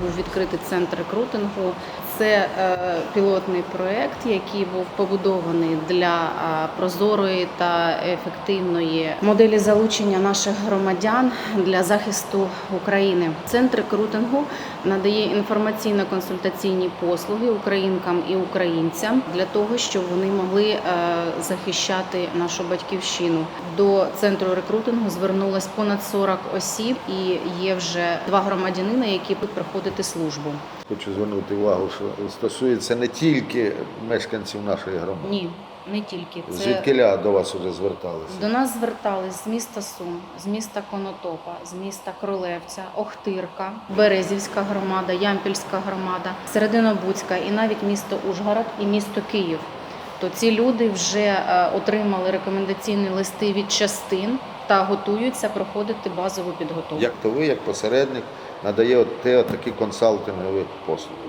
Був відкритий центр рекрутингу. Це е, пілотний проект, який був побудований для прозорої та ефективної моделі залучення наших громадян для захисту України. Центр рекрутингу надає інформаційно-консультаційні послуги українкам і українцям для того, щоб вони могли е, захищати нашу батьківщину. До центру рекрутингу звернулось понад 40 осіб, і є вже два громадянина, які будуть проходити службу. Хочу звернути увагу, стосується не тільки мешканців нашої громади. Ні, не тільки це Звідкиля до вас вже зверталися? до нас звертались з міста Сум, з міста Конотопа, з міста Кролевця, Охтирка, Березівська громада, Ямпільська громада, Серединобудська і навіть місто Ужгород і місто Київ. То ці люди вже е, отримали рекомендаційні листи від частин та готуються проходити базову підготовку. Як то ви, як посередник, надає те, такі консалтингові послуги?